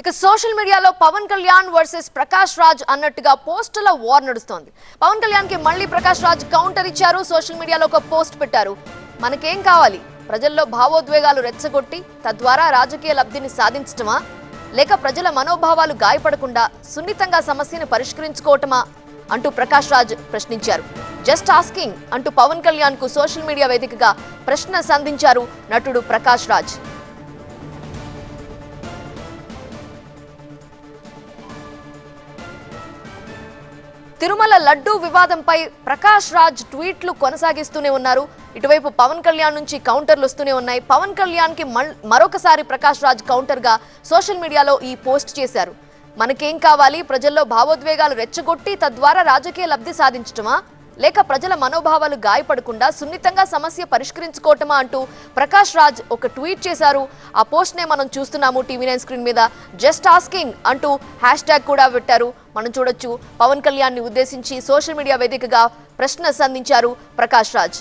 ఇక సోషల్ మీడియాలో పవన్ కళ్యాణ్ వర్సెస్ ప్రకాష్ రాజ్ అన్నట్టుగా పోస్టుల వార్ నడుస్తోంది. పవన్ కళ్యాణ్కి మళ్ళీ ప్రకాష్ రాజ్ కౌంటర్ ఇచ్చారు సోషల్ మీడియాలో ఒక పోస్ట్ పెట్టారు. మనకేం కావాలి? ప్రజల్లో భావోద్వేగాలు రెచ్చగొట్టి తద్వారా రాజకీయ లబ్ధిని సాధించటమా? లేక ప్రజల మనోభావాలు గాయపడకుండా సున్నితంగా సమస్యను పరిష్కరించుకోవటమా? అంటూ ప్రకాష్ రాజ్ ప్రశ్నించారు. జస్ట్ ఆస్కింగ్ అంటూ పవన్ కళ్యాణ్కు సోషల్ మీడియా వేదికగా ప్రశ్న సంధించారు నటుడు ప్రకాష్ రాజ్. తిరుమల లడ్డూ వివాదంపై ప్రకాష్ రాజ్ ట్వీట్లు కొనసాగిస్తూనే ఉన్నారు. ఇటువైపు పవన్ కళ్యాణ్ నుంచి కౌంటర్లు వస్తూనే ఉన్నాయి. పవన్ కళ్యాణ్కి మరొకసారి ప్రకాష్ రాజ్ కౌంటర్గా సోషల్ మీడియాలో ఈ పోస్ట్ చేశారు. మనకేం కావాలి? ప్రజల్లో భావోద్వేగాలు రెచ్చగొట్టి తద్వారా రాజకీయ లబ్ధి సాధించటమా? లేక ప్రజల మనోభావాలు గాయపడకుండా సున్నితంగా సమస్య పరిష్కరించుకోవటమా అంటూ ప్రకాష్ రాజ్ ఒక ట్వీట్ చేశారు. ఆ పోస్ట్ నే మనం చూస్తున్నాము టీవీ నైన్ స్క్రీన్ మీద. జస్ట్ ఆస్కింగ్ అంటూ హ్యాష్ ట్యాగ్ కూడా పెట్టారు. మనం చూడొచ్చు. పవన్ కళ్యాణ్ని ఉద్దేశించి సోషల్ మీడియా వేదికగా ప్రశ్న సంధించారు ప్రకాష్ రాజ్.